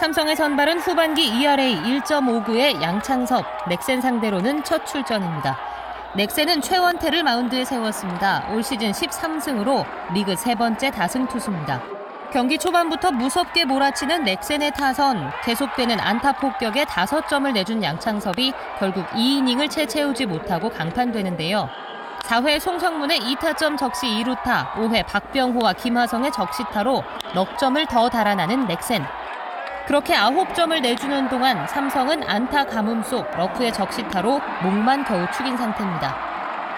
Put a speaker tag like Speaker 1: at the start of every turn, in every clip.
Speaker 1: 삼성의 선발은 후반기 ERA 1.59의 양창섭, 넥센 상대로는 첫 출전입니다. 넥센은 최원태를 마운드에 세웠습니다. 올 시즌 13승으로 리그 세 번째 다승 투수입니다. 경기 초반부터 무섭게 몰아치는 넥센의 타선, 계속되는 안타 폭격에 5점을 내준 양창섭이 결국 2이닝을 채 채우지 못하고 강판되는데요. 4회 송성문의 2타점 적시 2루타, 5회 박병호와 김하성의 적시타로 넉 점을 더 달아나는 넥센. 그렇게 9점을 내주는 동안 삼성은 안타 가뭄 속 러프의 적시타로 목만 겨우 축인 상태입니다.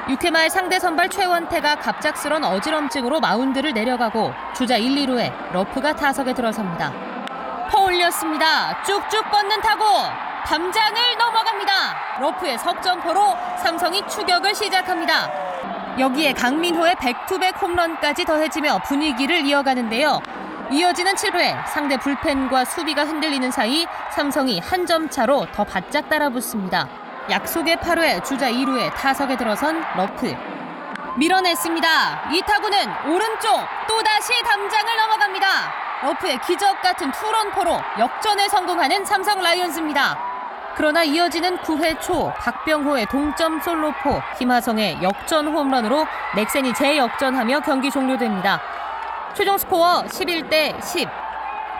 Speaker 1: 6회 말 상대 선발 최원태가 갑작스런 어지럼증으로 마운드를 내려가고 주자 1, 2루에 러프가 타석에 들어섭니다. 퍼올렸습니다. 쭉쭉 뻗는 타고 담장을 넘어갑니다. 러프의 석점포로 삼성이 추격을 시작합니다. 여기에 강민호의 백투백 홈런까지 더해지며 분위기를 이어가는데요. 이어지는 7회 상대 불펜과 수비가 흔들리는 사이 삼성이 한 점 차로 더 바짝 따라붙습니다. 약속의 8회 주자 2루에 타석에 들어선 러프. 밀어냈습니다. 이 타구는 오른쪽 또다시 담장을 넘어갑니다. 러프의 기적 같은 투런포로 역전에 성공하는 삼성 라이온즈입니다. 그러나 이어지는 9회 초 박병호의 동점 솔로포, 김하성의 역전 홈런으로 넥센이 재역전하며 경기 종료됩니다. 최종 스코어 11대 10.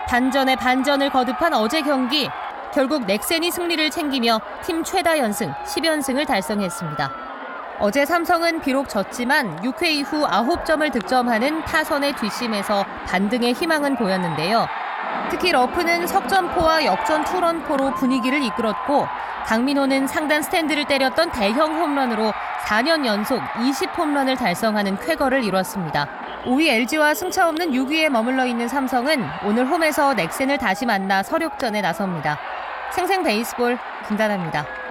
Speaker 1: 반전에 반전을 거듭한 어제 경기. 결국 넥센이 승리를 챙기며 팀 최다 연승 10연승을 달성했습니다. 어제 삼성은 비록 졌지만 6회 이후 9점을 득점하는 타선의 뒷심에서 반등의 희망은 보였는데요. 특히 러프는 석점포와 역전 투런포로 분위기를 이끌었고 강민호는 상단 스탠드를 때렸던 대형 홈런으로 4년 연속 20홈런을 달성하는 쾌거를 이뤘습니다. 5위 LG와 승차 없는 6위에 머물러 있는 삼성은 오늘 홈에서 넥센을 다시 만나 서력전에 나섭니다. 생생 베이스볼 김다나입니다.